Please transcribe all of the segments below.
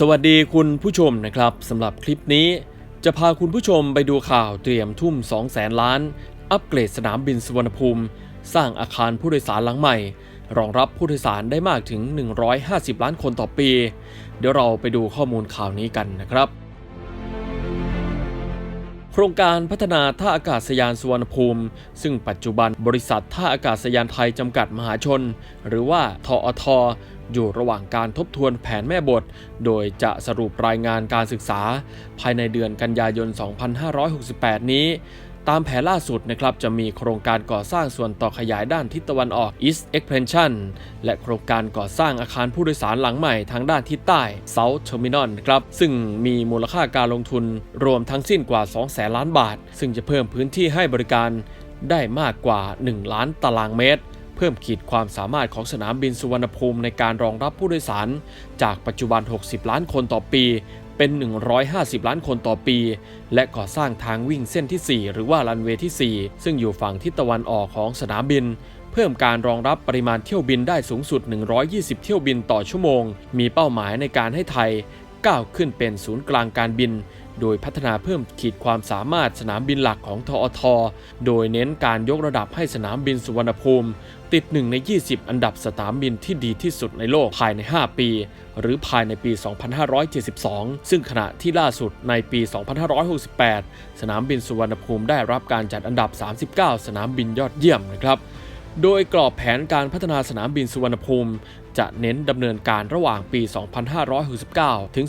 สวัสดีคุณผู้ชมนะครับสำหรับคลิปนี้ จะพาคุณผู้ชมไปดูข่าวเตรียมทุ่ม 2 0 0แสนล้าน อัปเกรดสนามบินสุวรรณภูมิ สร้างอาคารผู้โดยสารหลังใหม่ รองรับผู้โดยสารได้มากถึง 150 ล้านคนต่อปี เดี๋ยวเราไปดูข้อมูลข่าวนี้กันนะครับ โครงการพัฒนาท่าอากาศยานสุวรรณภูมิ ซึ่งปัจจุบันบริษัทท่าอากาศยานไทยจำกัดมหาชน หรือว่าทอทอยู่ระหว่างการทบทวนแผนแม่บท โดยจะสรุปรายงานการศึกษา ภายในเดือนกันยายน 2568 นี้ ตามแผนล่าสุดนะครับจะมีโครงการก่อสร้างส่วนต่อขยายด้านทิศตะวันออก East Expansion และโครงการก่อสร้างอาคารผู้โดยสารหลังใหม่ทางด้านทิศใต้ South Terminal นะครับซึ่งมีมูลค่าการลงทุนรวมทั้งสิ้นกว่า2แสนล้านบาท ซึ่งจะเพิ่มพื้นที่ให้บริการได้มากกว่า 1 ล้านตารางเมตร เพิ่มขีดความสามารถของสนามบินสุวรรณภูมิในการรองรับผู้โดยสาร จากปัจจุบัน 60 ล้านคนต่อปี เป็น 150 ล้านคนต่อปี และก่อสร้างทางวิ่งเส้นที่ 4 หรือว่ารันเวย์ที่ 4 ซึ่งอยู่ฝั่งทิศตะวันออกของสนามบิน เพิ่มการรองรับปริมาณเที่ยวบินได้สูงสุด 120 เที่ยวบินต่อชั่วโมง มีเป้าหมายในการให้ไทยก้าวขึ้นเป็นศูนย์กลางการบิน โดยพัฒนาเพิ่มขีดความสามารถสนามบินหลักของทอท โดยเน้นการยกระดับให้สนามบินสุวรรณภูมิ ติด 1 ใน 20 อันดับสนามบินที่ดีที่สุดในโลกภายใน 5 ปี หรือภายในปี 2572 ซึ่งขณะที่ล่าสุดในปี 2568 สนามบินสุวรรณภูมิได้รับการจัดอันดับ 39 สนามบินยอดเยี่ยมนะครับ โดยกรอบแผนการพัฒนาสนามบินสุวรรณภูมิ จะเน้นดำเนินการระหว่างปี 2569 ถึง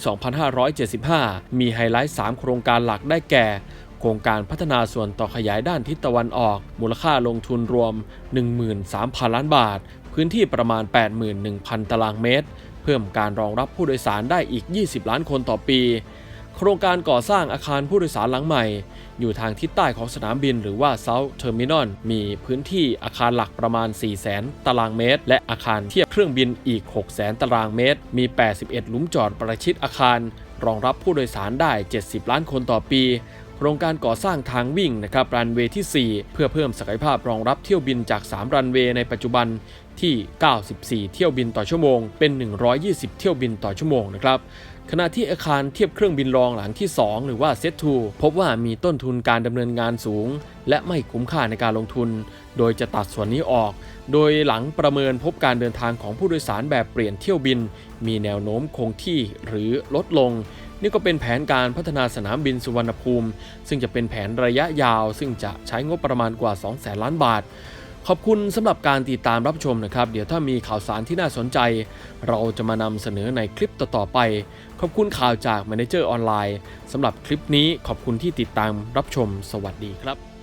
2575 มีไฮไลท์ 3 โครงการหลักได้แก่ โครงการพัฒนาส่วนต่อขยายด้านทิศตะวันออก มูลค่าลงทุนรวม 13,000 ล้านบาท พื้นที่ประมาณ 81,000 ตารางเมตร เพิ่มการรองรับผู้โดยสารได้อีก 20 ล้านคนต่อปี โครงการก่อสร้างอาคารผู้โดยสารหลังใหม่ อยู่ทางทิศใต้ของสนามบินหรือว่า South Terminal มีพื้นที่อาคารหลักประมาณ 400,000 ตารางเมตร และอาคารเทียบเครื่องบินอีก 600,000 ตารางเมตร มี 81 หลุมจอดประชิดอาคาร รองรับผู้โดยสารได้ 70 ล้านคนต่อปี โครงการก่อสร้างทางวิ่งนะครับรันเวย์ที่ 4 เพื่อเพิ่มศักยภาพรองรับเที่ยวบินจาก 3 รันเวย์ในปัจจุบันที่ 94 เที่ยวบินต่อชั่วโมง เป็น 120 เที่ยวบินต่อชั่วโมงนะครับขณะที่อาคารเทียบเครื่องบินรองหลังที่ 2 หรือว่าเซต2พบว่ามีต้นทุนการดำเนินงานสูง และไม่คุ้มค่าในการลงทุน โดยจะตัดส่วนนี้ออก โดยหลังประเมินพบการเดินทางของผู้โดยสารแบบเปลี่ยนเที่ยวบิน มีแนวโน้มคงที่หรือลดลง นี่ก็เป็นแผนการพัฒนาสนามบินสุวรรณภูมิ ซึ่งจะเป็นแผนระยะยาว ซึ่งจะใช้งบประมาณกว่า 2 0 0แสนล้านบาท ขอบคุณสำหรับการติดตามรับชมนะครับ เดี๋ยวถ้ามีข่าวสารที่น่าสนใจ เราจะมานำเสนอในคลิปต่อๆไป ขอบคุณข่าวจาก Manager ออนไลน์สำหรับคลิปนี้ขอบคุณที่ติดตามรับชม สวัสดีครับ